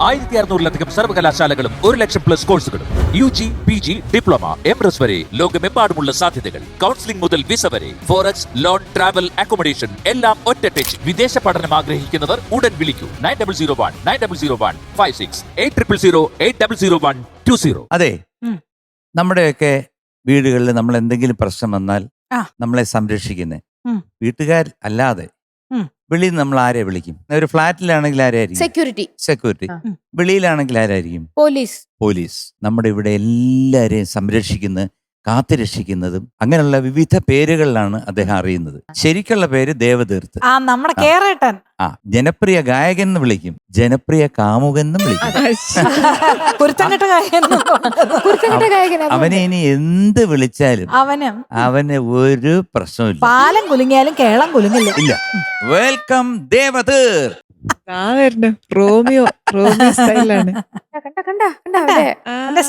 ആയിരത്തി അറുന്നൂറിലധികം സർവകലാശാലകളും ഒരു ലക്ഷം പ്ലസ് കോഴ്സുകളും U G P G diploma M S വരെ ലോകമെമ്പാടുമുള്ള സാധ്യതകൾ. കൗൺസിലിംഗ് മുതൽ വിസ വരെ ഫോറക്സ് ലോൺ ട്രാവൽ അക്കോമഡേഷൻ എല്ലാം ഒറ്റ ടച്ച് വിദേശ പഠനം ആഗ്രഹിക്കുന്നവർ ഉടൻ വിളിക്കൂ. Nine double zero one nine double zero one five six eight triple zero eight double zero one two zero അതെ. നമ്മുടെയൊക്കെ വീടുകളിൽ നമ്മൾ എന്തെങ്കിലും പ്രശ്നം വന്നാൽ നമ്മളെ സംരക്ഷിക്കുന്നത് ഉം. വീട്ടുകാർ അല്ലാതെ. വെളിയിൽ നമ്മൾ ആരെ വിളിക്കും? ഒരു ഫ്ലാറ്റിലാണെങ്കിൽ ആരായിരിക്കും സെക്യൂരിറ്റി സെക്യൂരിറ്റി. വെളിയിലാണെങ്കിൽ ആരായിരിക്കും? പോലീസ്. പോലീസ്. നമ്മുടെ ഇവിടെ എല്ലാവരെയും സംരക്ഷിക്കുന്ന കാത്തുരക്ഷിക്കുന്നതും അങ്ങനെയുള്ള വിവിധ പേരുകളിലാണ് അദ്ദേഹം അറിയുന്നത്. ശരിക്കുള്ള പേര് ദേവതീർത്ത് ആ നമ്മുടെ ആ. ആ ജനപ്രിയ ഗായകൻ എന്ന് വിളിക്കും. ജനപ്രിയ കാമുകൻ എന്നും വിളിക്കും. കുരുത്തങ്കട്ട കുരുത്തങ്കട്ട ഗായകൻ അവനെ ഇനി എന്ത് വിളിച്ചാലും അവനും. അവന് ഒരു പ്രശ്നമില്ല പാലം കുലുങ്ങിയാലും കേളം കുലുങ്ങില്ല. ഇല്ല. വെൽക്കം ദേവതീർ. ആ റോമിയോ റോമിയോ സ്റ്റൈലാണ്. കണ്ട കണ്ട കണ്ട അവിടെ. കണ്ടോ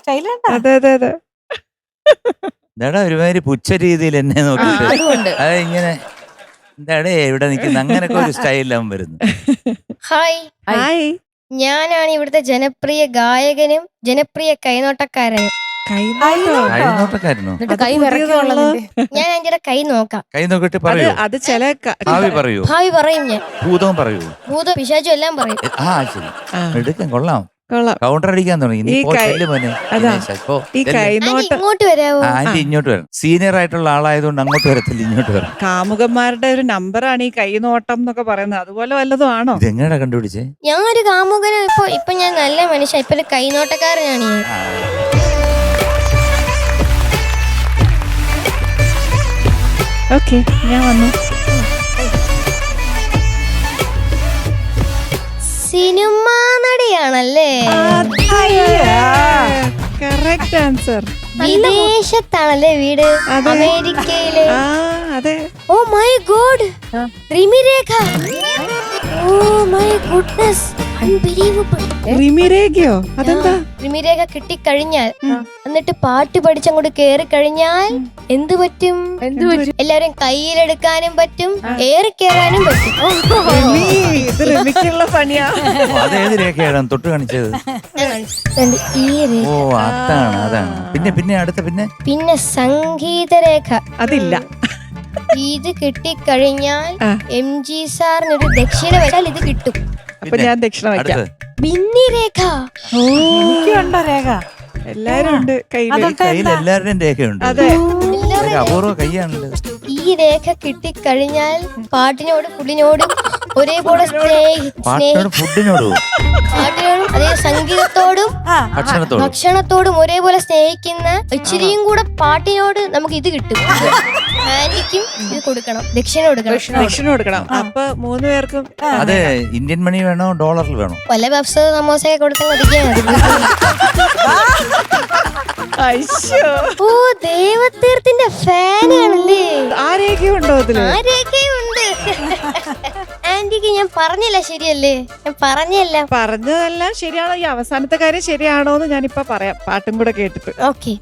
സ്റ്റൈൽ അതെ അതെ അതെ. എന്താടാ ഒരുമാതിരി പുച്ഛ രീതിയിൽ എന്നെ നോക്കിയിട്ട് അതുകൊണ്ട്. അത് ഇങ്ങനെ എന്താടേ ഇവിടെ നിൽക്കുന്ന അങ്ങനൊക്കെ ഒരു സ്റ്റൈലാവും വരുന്നു ഹായ് ഹായ് ഞാനാണ് ഇവിടുത്തെ ജനപ്രിയ ഗായകനും ജനപ്രിയ കൈനോട്ടക്കാരനും. കൈനോട്ടോ? കൈനോട്ടക്കാരനോ? എന്നിട്ട് കൈ ഞാൻ അതിന്റെ കൈ നോക്കാം. കൈ നോക്കിട്ട് അത് പറയൂ? അത് ചില ക- ഭാവി പറയൂ? ഭാവി പറയും ഞാൻ. ഭൂതവും പറയൂ. ഭൂതോ പിശാചും എല്ലാം പറയും. എ, ആ ശരി. ആ, എടുക്കാൻ കൊള്ളാം. കൊള്ളാം. കൗണ്ടർ അടിക്കാൻ തുടങ്ങി. ഈ കൈ- അതാ. ഇങ്ങോട്ട് വരാവോ? ആന്റി ഇങ്ങോട്ട് വരണം സീനിയർ ആയിട്ടുള്ള ആളായതുകൊണ്ട് അങ്ങോട്ട് വരത്തില്ല ഇങ്ങോട്ട് വരണം കാമുകന്മാരുടെ ഒരു നമ്പറാണ് ഈ കൈനോട്ടം എന്നൊക്കെ പറയുന്നത്. അതുപോലെ വല്ലതും ആണോ ഇത് എങ്ങനെയാ കണ്ടുപിടിച്ചേ? ഞാൻ ഒരു കാമുകനും. ഇപ്പൊ ഇപ്പൊ ഞാൻ നല്ല മനുഷ്യ ഇപ്പൊ ഒരു കൈനോട്ടക്കാരനാണ് ഞാൻ. ഓക്കെ ഞാൻ വന്നു. സിനിമാ നടിയാണല്ലേ കറക്റ്റ് ആൻസർ. വിദേശത്താണല്ലേ വീട്. അമേരിക്കയിലെ. അതെ. Oh my God. റിമിരേഖ. Oh my goodness. റിമിരേഖയോ? അതെന്താ? റിമിരേഖ കിട്ടിക്കഴിഞ്ഞാൽ എന്നിട്ട് പാട്ട് പഠിച്ചങ്ങോട്ട് കേറി കഴിഞ്ഞാൽ എന്ത് പറ്റും? എന്ത് പറ്റും? എല്ലാവരും കയ്യിലെടുക്കാനും പറ്റും ഏറി കേറാനും പറ്റും. പണിയാ. ഓ, അതേത് രേഖയാണ്? തൊട്ട് കാണിച്ചത്. ഈ രേഖ. ഓ അതാണ് അതാണ്. പിന്നെ പിന്നെ അടുത്ത പിന്നെ? പിന്നെ സംഗീത രേഖ അതില്ല. ഇത് കിട്ടിക്കഴിഞ്ഞാൽ. എം ജി സാറിനൊരു ദക്ഷിണ വെച്ചാൽ ഇത് കിട്ടും. അപ്പൊ ഞാൻ ദക്ഷിണ വയ്ക്കാം. ബിന്നി രേഖ. ഓ. എനിക്കുണ്ടോ രേഖ. എല്ലാരും ഉണ്ട് കയ്യിൽ എല്ലാവരുടെയും രേഖയുണ്ട് അപൂർവ കൈയാണല്ലോ ഈ രേഖ കിട്ടിക്കഴിഞ്ഞാൽ പാട്ടിനോട് പുള്ളിനോടും ഒരേപോലെ പാട്ടിനോട് ഫുഡിനോടോ പാട്ടിനോടും അതേ സംഗീതത്തോടും ഭക്ഷണത്തോടോ? ഒരേപോലെ സ്നേഹിക്കുന്ന ഇച്ചിരിയും കൂടെ പാട്ടിനോട് നമുക്ക് ഇത് കിട്ടും. ആന്റിക്കും ഇത് കൊടുക്കണം ദക്ഷിണ കൊടുക്കണം. ദക്ഷിണ കൊടുക്കണം. അപ്പൊ മൂന്ന് പേർക്കും അതെ ഇന്ത്യൻ മണി വേണോ ഡോളറിൽ വേണോ? പല പപ്സ് സമോസയൊക്കെ കൊടുത്താൽ കൊതിക്കാൻ അയ്യോ ഓ ദേവതീർത്ഥത്തിന്റെ ഫാനാണല്ലേ ആരേഖയുണ്ടോ അതിൽ? ആരൊക്കെയുണ്ട് ആന്റിക്ക് ഞാൻ പറഞ്ഞില്ല ശരിയല്ലേ? ഞാൻ പറഞ്ഞല്ല. പറഞ്ഞതെല്ലാം ശരിയാണോ. ഈ അവസാനത്തെ കാര്യം ശരിയാണോ എന്ന് ഞാനിപ്പോ പറയാം. പാട്ടും കൂടെ കേട്ടിട്ട്. ഓക്കെ.